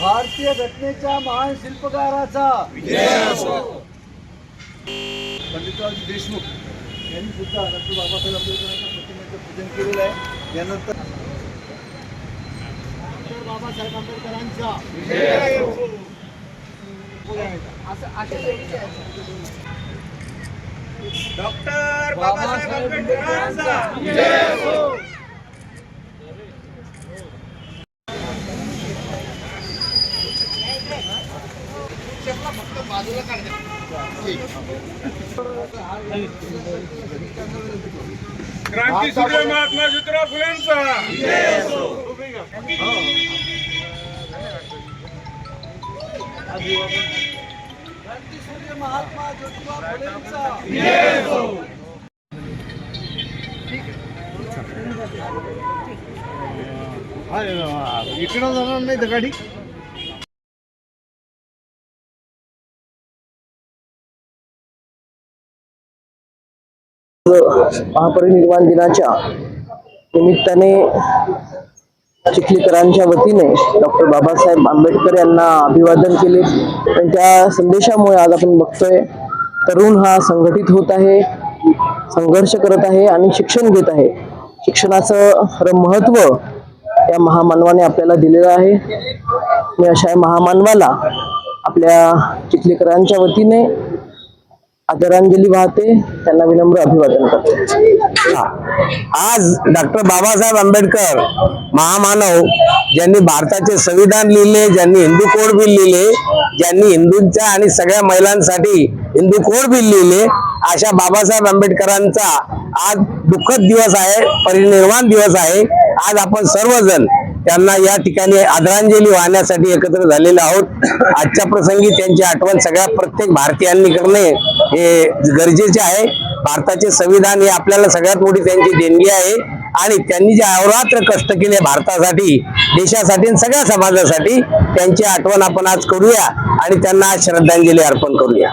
भारतीय घटनेच्या महान शिल्पकाराचा पंडितराव देशमुख यांनी सुद्धा डॉक्टर बाबासाहेब आंबेडकरांच्या प्रतिमेचं पूजन केलेलं आहे. यानंतर डॉक्टर बाबासाहेब आंबेडकरांचा असं असे डॉक्टर बाबासाहेब आंबेडकरांचा क्रांती सूर्य महात्मा ज्योतिराव फुलेंचा. क्रांतीसूर्य महात्मा ज्योतिबा फुलेंचा इकडं जाणार नाही तर गाडी महापरिनिर्वाण दिनाच्या निमित्ताने चिखलीकरांच्या वतीने डॉक्टर बाबासाहेब आंबेडकर यांना अभिवादन केले. त्या संदेशामुळे आज आपण बघतोय तरुण हा संघटित होत आहे संघर्ष करत आहे आणि शिक्षण घेत आहे. शिक्षणाचं खरं महत्त्व या महामानवाने आपल्याला दिलेलं आहे. मी अशा महामानवाला आपल्या चिखलीकरांच्या वतीने आदरांजली वाहते. त्यांना विनम्र अभिवादन करते. आज डॉक्टर बाबासाहेब आंबेडकर महामानव ज्यांनी भारताचे संविधान लिहिले ज्यांनी हिंदू कोड बिल लिहिले ज्यांनी हिंदूंच्या आणि सगळ्या महिलांसाठी हिंदू कोड बिल लिहिले अशा बाबासाहेब आंबेडकरांचा आज दुःखद दिवस आहे परिनिर्वाण दिवस आहे. आज आपण सर्वजण त्यांना या ठिकाणी आदरांजली वाहण्यासाठी एकत्र झालेले आहोत. आजच्या प्रसंगी त्यांची आठवण सगळ्या प्रत्येक भारतीयांनी करणे हे गरजेचे आहे. भारताचे संविधान हे आपल्याला सगळ्यात मोठी त्यांची देणगी आहे. आणि त्यांनी जे अहोरात्र कष्ट केले भारतासाठी देशासाठी आणि सगळ्या समाजासाठी त्यांची आठवण आपण आज करूया आणि त्यांना आज श्रद्धांजली अर्पण करूया.